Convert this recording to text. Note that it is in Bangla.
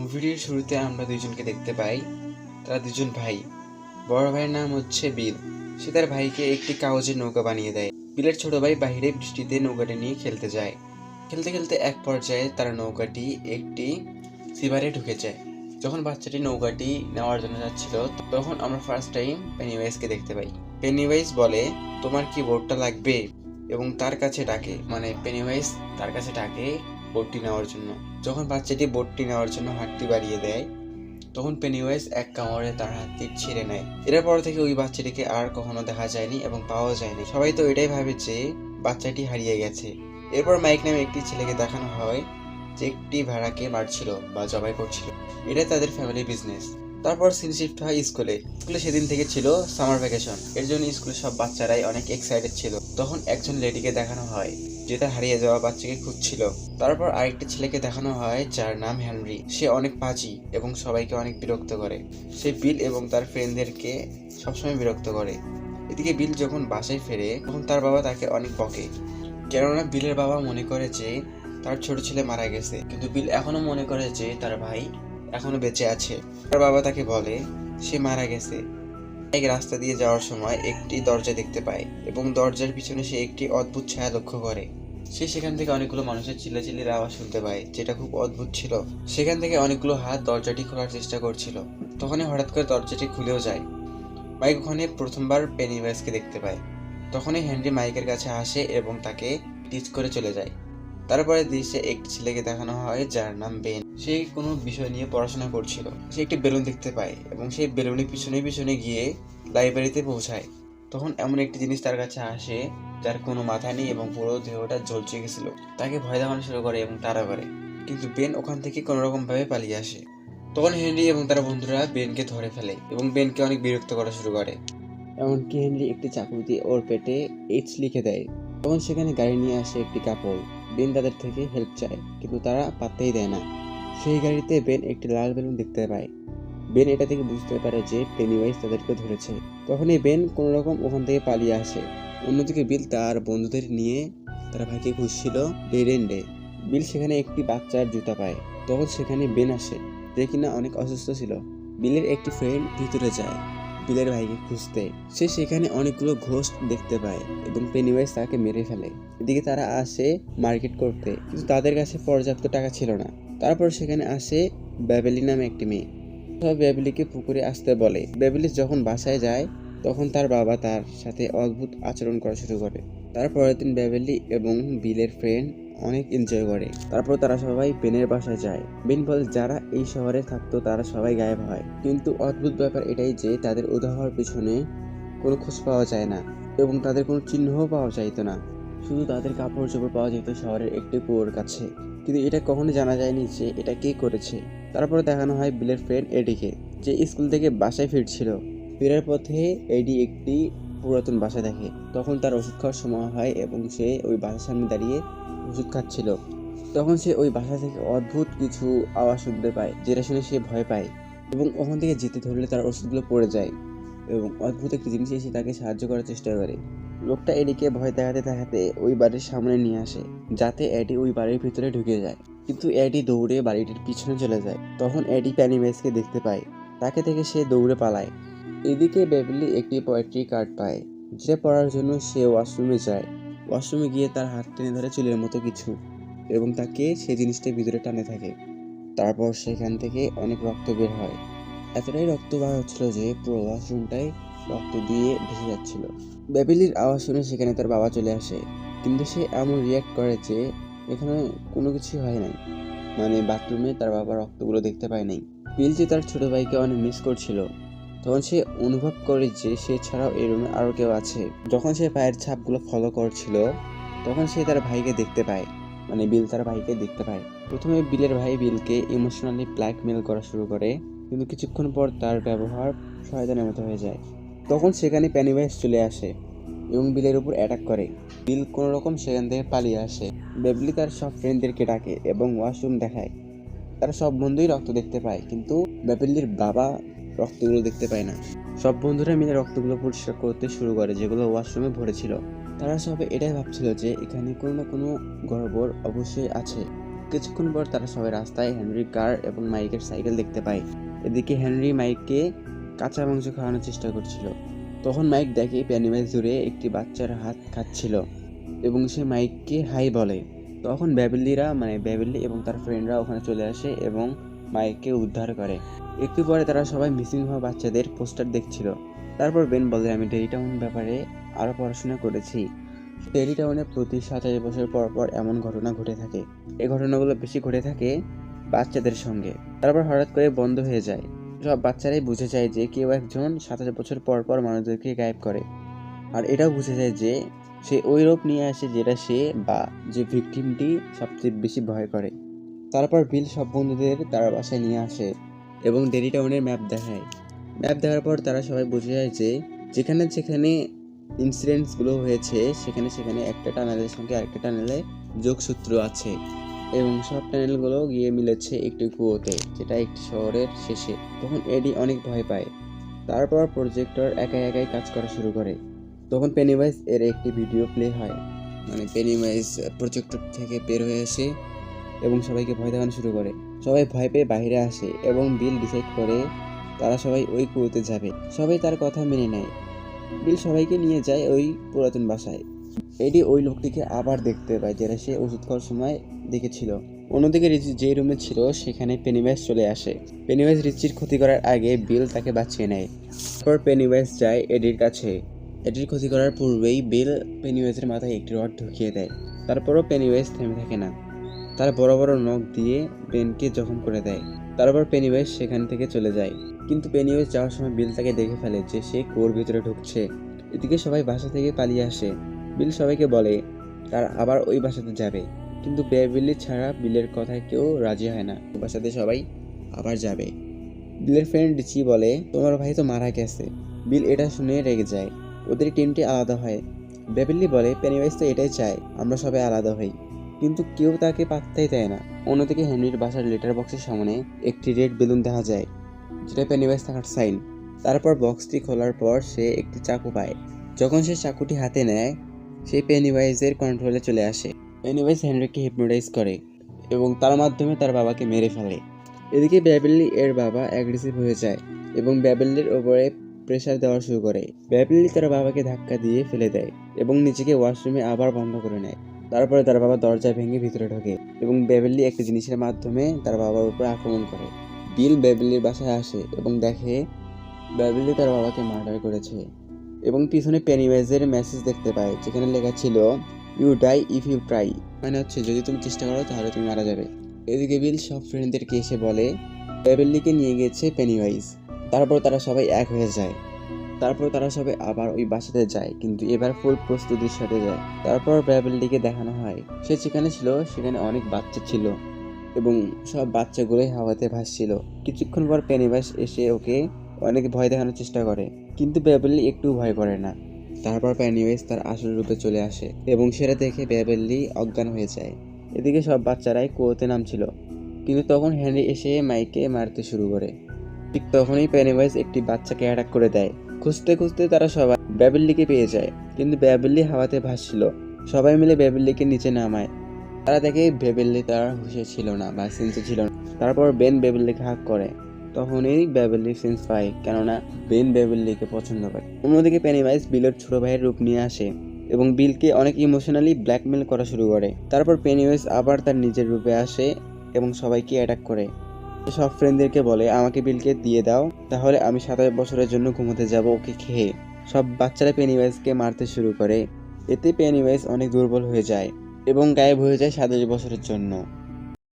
মুভিটির শুরুতে আমরা দুইজনকে দেখতে পাই। তারা দুজন ভাই। বড় ভাইয়ের নাম হচ্ছে বিল। সে তার ভাইকে একটি কাগজের নৌকা বানিয়ে দেয়। বিলের ছোট ভাই বাইরে বৃষ্টিতে নৌকাটি নিয়ে খেলতে যায়। খেলতে খেলতে এক পর্যায়ে তার নৌকাটি একটি সিভারে ঢুকে যায়। যখন বাচ্চাটি নৌকাটি নেওয়ার জন্য যাচ্ছিল, তখন আমরা ফার্স্ট টাইম পেনিওয়াইজকে দেখতে পাই। পেনিওয়াইজ বলে, তোমার কি বোর্ডটা লাগবে? এবং তার কাছে ডাকে। মানে পেনিওয়াইজ তার কাছে ডাকে বোটটি নেওয়ার জন্য। যখন বাচ্চাটি বোর্ডটি নেওয়ার জন্য হাতটি বাড়িয়ে দেয়, তখন পেনিওয়াইজ এক কামড়ে তার হাতটি ছিঁড়ে নেয়। এর পর থেকে ওই বাচ্চাটিকে আর কখনো দেখা যায়নি এবং পাওয়া যায়নি। সবাই তো এটাই ভাবে যে বাচ্চাটি হারিয়ে গেছে। এরপর মাইক নামে একটি ছেলেকে দেখানো হয়, যে একটি ভেড়াকে মারছিল বা জবাই করছিল। এটা তাদের ফ্যামিলি বিজনেস তারপর সিন শিফট হয় স্কুলে। স্কুলে সেদিন থেকে ছিল সামার ভ্যাকেশন এর জন্য স্কুলের সব বাচ্চারাই অনেক এক্সাইটেড ছিল। তখন একজন লেডিকে দেখানো হয়, যে তার হারিয়ে যাওয়া বাচ্চাকে খুঁজছিল। তারপর আরেকটি ছেলেকে দেখানো হয়, যার নাম হেনরি। সে অনেক পাজি এবং সবাইকে অনেক বিরক্ত করে। সে বিল এবং তার ফ্রেন্ডদেরকে সবসময় বিরক্ত করে। এদিকে বিল যখন বাসায় ফেরে, তখন তার বাবা তাকে অনেক বকে। কেননা বিলের বাবা মনে করে যে তার ছোট ছেলে মারা গেছে। কিন্তু বিল এখনও মনে করে যে তার ভাই এখনও বেঁচে আছে। তার বাবা তাকে বলে, সে মারা গেছে। এক রাস্তা দিয়ে যাওয়ার সময় একটি দরজা দেখতে পায় এবং দরজার পিছনে সে একটি অদ্ভুত ছায়া লক্ষ্য করে। সে সেখান থেকে অনেকগুলো মানুষের চিল্লাচিল্লির আওয়াজ শুনতে পায়, যেটা খুব অদ্ভুত ছিল। সেখান থেকে অনেকগুলো হাত দরজাটি খোলার চেষ্টা করছিল। তখনই হঠাৎ করে দরজাটি খুলেও যায়। মাইক ওখানে প্রথমবার পেনিওয়াইজকে দেখতে পায়। তখনই হেনরি মাইকের কাছে আসে এবং তাকে টিচ করে চলে যায়। তারপরে দৃশ্যে একটি ছেলেকে দেখানো হয় যার নাম বেন। সে কোনো বিষয় নিয়ে পড়াশোনা করছিল। সে একটি বেলুন দেখতে পায় এবং সেই বেলুনের পিছনে পিছনে গিয়ে লাইব্রেরিতে পৌঁছায়। তখন এমন একটি জিনিস তার কাছে আসে যার কোনো মাথা নেই এবং পুরো দেহটা ঝলসে গেছিল। তাকে ভয় দেখানো শুরু করে এবং তারা করে। কিন্তু বেন ওখান থেকে কোনো রকম ভাবে পালিয়ে আসে। তখন হেনরি এবং তার বন্ধুরা বেনকে ধরে ফেলে এবং বেনকে অনেক বিরক্ত করা শুরু করে। এমনকি হেনরি একটি চাকু দিয়ে ওর পেটে এইচ লিখে দেয়। তখন সেখানে গাড়ি নিয়ে আসে একটি কাপড়। বেন তাদের থেকে হেল্প চায়, কিন্তু তারা পাত্তাই দেয় না। সেই গাড়িতে বেন একটি লাল বেলুন দেখতে পায়। বেন এটা থেকে বুঝতে পারে যে পেনিওয়াইজ তাদেরকে ধরেছে। তখনই বেন কোনো রকম ওখান থেকে পালিয়ে আসে। অন্যদিকে বিল তার বন্ধুদের নিয়ে তারা ভাইকে খুঁজছিল ডেড এন্ডে বিল সেখানে একটি বাচ্চার জুতা পায়। তখন সেখানে বেন আসে। যে কিনা অনেক অসুস্থ ছিল। বিলের একটি ফ্রেন্ড ভিতরে যায়। বিলের ভাইকে খুঁজতে। সে সেখানে অনেকগুলো ঘোষ দেখতে পায় এবং পেনিওয়াইজ তাকে মেরে ফেলে। এদিকে তারা আসে মার্কেট করতে, কিন্তু তাদের কাছে পর্যাপ্ত টাকা ছিল না। তারপর সেখানে আসে ব্যাবেলি নামে একটি মেয়ে। ব্যাবেলিকে পুকুরে আসতে বলে। ব্যাবেলি যখন বাসায় যায় তখন তার বাবা তার সাথে অদ্ভুত আচরণ করা শুরু করে। তারপরের দিন ব্যাবেলি এবং বিলের ফ্রেন্ড অনেক এনজয় করে। তারপর তারা সবাই বেনের বাসায় যায়। বেন বলে, যারা এই শহরে থাকতো, তারা সবাই গায়েব হয়। কিন্তু অদ্ভুত ব্যাপার এটাই যে, তাদের উদা হওয়ার পিছনে কোনো খোঁজ পাওয়া যায় না এবং তাদের কোনো চিহ্নও পাওয়া যাইতো না। শুধু তাদের কাপড় চোপড় পাওয়া যেত শহরের একটি কুয়োর কাছে। কিন্তু এটা কখনো জানা যায়নি যে, এটা কে করেছে। তারপরে দেখানো হয় বিলের ফ্রেন্ড এডিকে, যে স্কুল থেকে বাসায় ফিরছিল। ফেরার পথে এডি একটি পুরাতন বাসা দেখে তখন তার ওষুধ খাওয়ার সময় হয় এবং সে ওই বাসার সামনে দাঁড়িয়ে ওষুধ খাচ্ছিল। তখন সে ওই বাসা থেকে অদ্ভুত কিছু আওয়াজ শুনতে পায়, যেটা শুনে সে ভয় পায় এবং ওখান থেকে যেতে ধরলে তার ওষুধগুলো পড়ে যায় এবং অদ্ভুত একটি জিনিস এসে তাকে সাহায্য করার চেষ্টা করে। লোকটা এডিকে ভয় দেখাতে দেখাতে ওই বাড়ির সামনে নিয়ে আসে, যাতে এডি ওই বাড়ির ভিতরে ঢুকে যায়। কিন্তু এডি দৌড়ে বাড়িটির পিছনে চলে যায়। তখন এডি প্যানিমেসকে দেখতে পায়। তাকে থেকে সে দৌড়ে পালায়। এদিকে বেবলি একটি পোয়েট্রি কার্ড পায় যেটা পড়ার জন্য সে ওয়াশরুমে যায়। ওয়াশরুমে গিয়ে তার হাত টেনে ধরে চুলের মতো কিছু, এবং তাকে সেই জিনিসটা ভিতরে টানে থাকে। তারপর সেখান থেকে অনেক রক্ত বের হয়। এতটাই রক্ত বার হচ্ছিল যে পুরো ওয়াশরুমটাই রক্ত দিয়ে ভেসে যাচ্ছিল। বেবিলির আওয়াজ শুনে সেখানে তার বাবা চলে আসে, কিন্তু সে এমন রিয়াক্ট করে যে এখানে কোনো কিছু হয় নাই। মানে বাথরুমে তার বাবা রক্তগুলো দেখতে পায় নাই। বিল যে তার ছোট ভাইকে অনেক মিস করছিল। তখন সে অনুভব করে যে সে ছাড়াও এই রুমে আরও কেউ আছে। যখন সে পায়ের ছাপগুলো ফলো করছিল, তখন সে তার ভাইকে দেখতে পায়। মানে বিল তার ভাইকে দেখতে পায়। প্রথমে বিলের ভাই বিলকে ইমোশনালি ব্ল্যাকমেল করা শুরু করে, কিন্তু কিছুক্ষণ পর তার ব্যবহার শয়তানের মতো হয়ে যায়। তখন সেখানে প্যানিভাইস চলে আসে এবং বিলের উপর অ্যাটাক করে। বিল কোনো রকম সেখান থেকে পালিয়ে আসে। বেবলি তার সব ফ্রেন্ডদেরকে ডাকে এবং ওয়াশরুম দেখায়। তারা সব বন্ধুই রক্ত দেখতে পায়, কিন্তু বেবলির বাবা রক্তগুলো দেখতে পায় না। সব বন্ধুরা মিলে রক্তগুলো পরিষ্কার করতে শুরু করে, যেগুলো ওয়াশরুমে ভরেছিল। তারা সবাই এটাই ভাবছিল যে এখানে কোনো না কোনো গড়বড় অবশ্যই আছে। কিছুক্ষণ পর তারা সবাই রাস্তায় হেনরি কার এবং মাইকের সাইকেল দেখতে পায়। এদিকে হেনরি মাইককে কাঁচা মাংস খাওয়ানোর চেষ্টা করছিল। তখন মাইক দেখে প্যানিমাইজ দূরে একটি বাচ্চার হাত খাচ্ছিল এবং সে মাইককে হাই বলে। তখন ব্যাবেলিরা মানে ব্যাবেলি এবং তার ফ্রেন্ডরা ওখানে চলে আসে এবং মাইককে উদ্ধার করে। একটু পরে তারা সবাই মিসিং হওয়া বাচ্চাদের পোস্টার দেখছিল। তারপর বেন বলে, আমি ডেরি টাউন ব্যাপারে আরও পড়াশোনা করেছি। ডেরি টাউনে প্রতি সাতাশ বছর পর পর এমন ঘটনা ঘটে থাকে। এই ঘটনাগুলো বেশি ঘটে থাকে বাচ্চাদের সঙ্গে। তারপর হঠাৎ করে বন্ধ হয়ে যায়। সব বাচ্চারাই বুঝে যায় যে কেউ একজন সাতাশ বছর পর পর মানুষদেরকে গায়েব করে। আর এটাও বুঝে যায় যে সে ওই রোগ নিয়ে আসে যেটা সে বা যে ভিকটিমটি সবচেয়ে বেশি ভয় করে। তারপর বিল সব বন্ধুদের তার বাসায় নিয়ে আসে এবং ডেরি টাউনের ম্যাপ দেখায়। ম্যাপ দেখার পর তারা সবাই বুঝে যায় যে যেখানে যেখানে ইনসিডেন্টসগুলো হয়েছে, সেখানে সেখানে একটা টানেলের সঙ্গে আরেকটা টানেলে যোগসূত্র আছে এবং সব টানেলগুলো গিয়ে মিলেছে একটি কুয়োতে, যেটা একটি শহরের শেষে। তখন এডি অনেক ভয় পায়। তারপর প্রজেক্টর একাই একাই কাজ করা শুরু করে। তখন পেনিভাইস এর একটি ভিডিও প্লে হয়। মানে পেনিওয়াইজ প্রজেক্টর থেকে বের হয়ে আসে এবং সবাইকে ভয় দেখানো শুরু করে। সবাই ভয় পেয়ে বাইরে আসে এবং বিল ডিসাইড করে তারা সবাই ওই কুয়োতে যাবে। সবাই তার কথা মেনে নেয়। বিল সবাইকে নিয়ে যায় ওই পুরাতন বাসায়। এডি ওই লোকটিকে আবার দেখতে পায় যেটা সে ওষুধ খাওয়ার সময় দেখেছিল। অন্যদিকে রিচি যে রুমে ছিল, সেখানে পেনিওয়াইজ চলে আসে। পেনিওয়াইজ রিচির ক্ষতি করার আগে বিল তাকে বাঁচিয়ে নেয়। তারপর পেনিওয়াইজ যায় এডির কাছে। এডির ক্ষতি করার পূর্বেই বিল পেনিওয়াইজের মাথায় একটি রড ঢুকিয়ে দেয়। তারপরও পেনিওয়াইজ থেমে থাকে না। তার বড় বড় নখ দিয়ে বেনকে জখম করে দেয়। তারপর পেনিওয়াইজ সেখান থেকে চলে যায়। কিন্তু পেনিওয়াইজ যাওয়ার সময় বিল তাকে দেখে ফেলে যে সে কুয়োর ভিতরে ঢুকছে। এদিকে সবাই বাসা থেকে পালিয়ে আসে। বিল সবাইকে বলে, তার আবার ওই বাসাতে যাবে। কিন্তু বেবিলি ছাড়া বিলের কথায় কেউ রাজি হয় না। বাসাতে সবাই আবার যাবে। বিলের ফ্রেন্ড রিচি বলে, তোমার ভাই তো মারা গেছে। বিল এটা শুনে রেগে যায়। ওদের টিমটি আলাদা হয়। বেবিলি বলে পেনিওয়াইজ তো এটাই চায়, আমরা সবাই আলাদা হই। কিন্তু কেউ তাকে পাত্তাই দেয় না। অন্যদিকে হেনরির বাসার লেটার বক্সের সামনে একটি রেড বেলুন দেখা যায়, যেটা পেনিওয়াইজ থাকার সাইন তারপর বক্সটি খোলার পর সে একটি চাকু পায়। যখন সে চাকুটি হাতে নেয়, সে পেনিওয়াইজের কন্ট্রোলে চলে আসে। পেনিওয়াইজ হেনরিকে হিপনোটাইজ করে এবং তার মাধ্যমে তার বাবাকে মেরে ফেলে। এদিকে ব্যাবেলি এর বাবা অ্যাগ্রেসিভ হয়ে যায় এবং ব্যাবেলির ওপরে প্রেশার দেওয়া শুরু করে। ব্যাবেলি তার বাবাকে ধাক্কা দিয়ে ফেলে দেয় এবং নিজেকে ওয়াশরুমে আবার বন্ধ করে নেয়। তারপরে তার বাবা দরজা ভেঙে ভিতরে ঢোকে এবং বেবেলি একটি জিনিসের মাধ্যমে তার বাবার উপর আক্রমণ করে। বিল বেবেলির বাসায় আসে এবং দেখে বেবেলি তার বাবাকে মার্ডার করেছে এবং পিছনে পেনিওয়াইজের মেসেজ দেখতে পায়, যেখানে লেখা ছিল you die if you try মানে হচ্ছে, যদি তুমি চেষ্টা করো, তাহলে তুমি মারা যাবে। এদিকে বিল সব ফ্রেন্ডদেরকে এসে বলে, বেবেলিকে নিয়ে গেছে পেনিওয়াইজ তারপর তারা সবাই এক হয়ে যায়। তারপর তারা সবাই আবার ওই বাসাতে যায়, কিন্তু এবার ফুল প্রস্তুতির সাথে যায়। তারপর ব্যাবেলটিকে দেখানো হয়। সে যেখানে ছিল, সেখানে অনেক বাচ্চা ছিল এবং সব বাচ্চাগুলোই হাওয়াতে ভাসছিল। কিছুক্ষণ পর পেনিবাস এসে ওকে অনেক ভয় দেখানোর চেষ্টা করে, কিন্তু ব্যাবেলি একটু ভয় করে না। তারপর প্যানিওয়েস তার আসল রূপে চলে আসে এবং সেটা দেখে ব্যাবেলি অজ্ঞান হয়ে যায়। এদিকে সব বাচ্চারাই কুয়োতে নামছিল, কিন্তু তখন হ্যান্ডি এসে মাইকে মারতে শুরু করে। ঠিক তখনই পেনিওয়াইজ একটি বাচ্চাকে অ্যাটাক করে দেয়। খুঁজতে খুঁজতে তারা সবাই ব্যাবেল্লিকে পেয়ে যায়। কিন্তু ব্যাবেল্লি হাওয়াতে ভাসছিল। সবাই মিলে ব্যাবেল্লিকে নিচে নামায়। তারা দেখে বেবেল্লি তার হুশে ছিল না বা সেন্সে ছিল না। তারপর বেন বেবেল্লিকে হাক করে। তখনই ব্যাবেল্লি সেন্স পায়, কেননা বেন ব্যাবেল্লিকে পছন্দ করে। অন্যদিকে পেনিওয়াইজ বিলের ছোট ভাইয়ের রূপ নিয়ে আসে এবং বিলকে অনেক ইমোশনালি ব্ল্যাকমেল করা শুরু করে। তারপর পেনিওয়াইজ আবার তার নিজের রূপে আসে এবং সবাইকে অ্যাটাক করে। সব ফ্রেন্ডদেরকে বলে, আমাকে বিলকে দিয়ে দাও, তাহলে আমি সাতাশ বছরের জন্য ঘুমোতে যাব ওকে খেয়ে। সব বাচ্চারা পেনিওয়াইজকে মারতে শুরু করে। এতে পেনিওয়াইজ অনেক দুর্বল হয়ে যায় এবং গায়েব হয়ে যায় সাতাশ বছরের জন্য।